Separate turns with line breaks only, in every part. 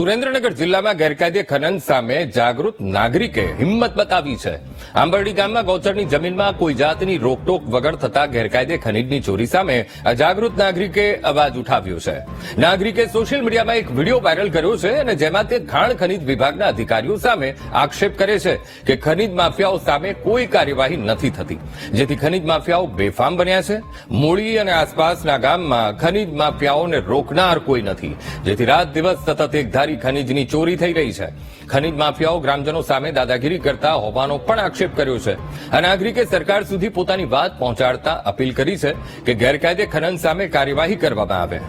સુરેન્દ્રનગર જિલ્લામાં ગેરકાયદે ખનન સામે જાગૃત નાગરિકે હિંમત બતાવી છે. આંબરડી ગામમાં ગૌચરની જમીનમાં કોઈ જાતની રોકટોક વગર થતા ગેરકાયદે ખનીજની ચોરી સામે અજાગૃત નાગરિકે અવાજ ઉઠાવ્યો છે. નાગરિકે સોશિયલ મીડિયામાં એક વીડિયો વાયરલ કર્યો છે અને જેમાં તે ખાણ ખનીજ વિભાગના અધિકારીઓ સામે આક્ષેપ કરે છે કે ખનીજ માફિયાઓ સામે કોઈ કાર્યવાહી નથી થતી. જેથી ખનીજ માફિયાઓ બેફામ બન્યા છે. મૂળી અને આસપાસના ગામમાં ખનીજ માફિયાઓને રોકનાર કોઈ નથી. જેથી રાત દિવસ સતત એકધારી ખનીજની ચોરી થઈ રહી છે. ખનીજ માફિયાઓ ગ્રામજનો સામે દાદાગીરી કરતા હોવાનો પણ આક્ષેપ કર્યો છે. નાગરિકે સરકાર સુધી પોતાની વાત પહોંચાડતા અપીલ કરી છે કે ગેરકાયદે ખનન સામે કાર્યવાહી કરવામાં આવે.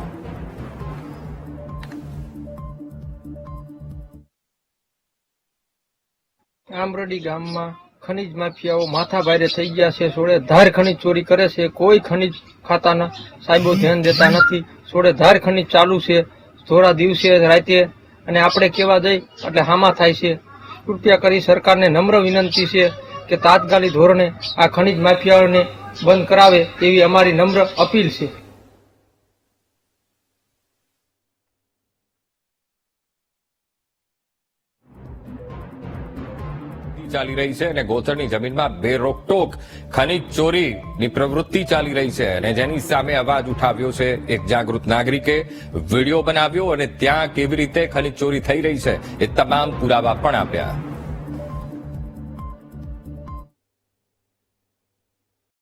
આમરડી ગામમાં ખનીજ માફિયાઓ માથા ભારે થઈ ગયા છે. સોળે ધાર ખનીજ ચોરી કરે છે. કોઈ ખનીજ ખાતાના સાહેબો ધ્યાન દેતા નથી. સોળે ધાર ખનીજ ચાલુ છે. થોડા દિવસે રાતે અને આપણે કેવા જઈ એટલે હામા થાય છે. કૃપયા કરી સરકારને નમ્ર વિનંતી છે કે તાત્કાલિક ધોરણે આ ખનિજ માફિયાઓને બંધ કરાવે એવી અમારી નમ્ર અપીલ છે.
ચાલી રહી છે અને ગોચરની જમીનમાં બે રોકટોક ખનીજ ચોરીની પ્રવૃત્તિ ચાલી રહી છે અને જેની સામે અવાજ ઉઠાવ્યો છે એક જાગૃત નાગરિકે વીડિયો બનાવ્યો અને ત્યાં કેવી રીતે ખનીજ ચોરી થઈ રહી છે એ તમામ પુરાવા પણ આપ્યા.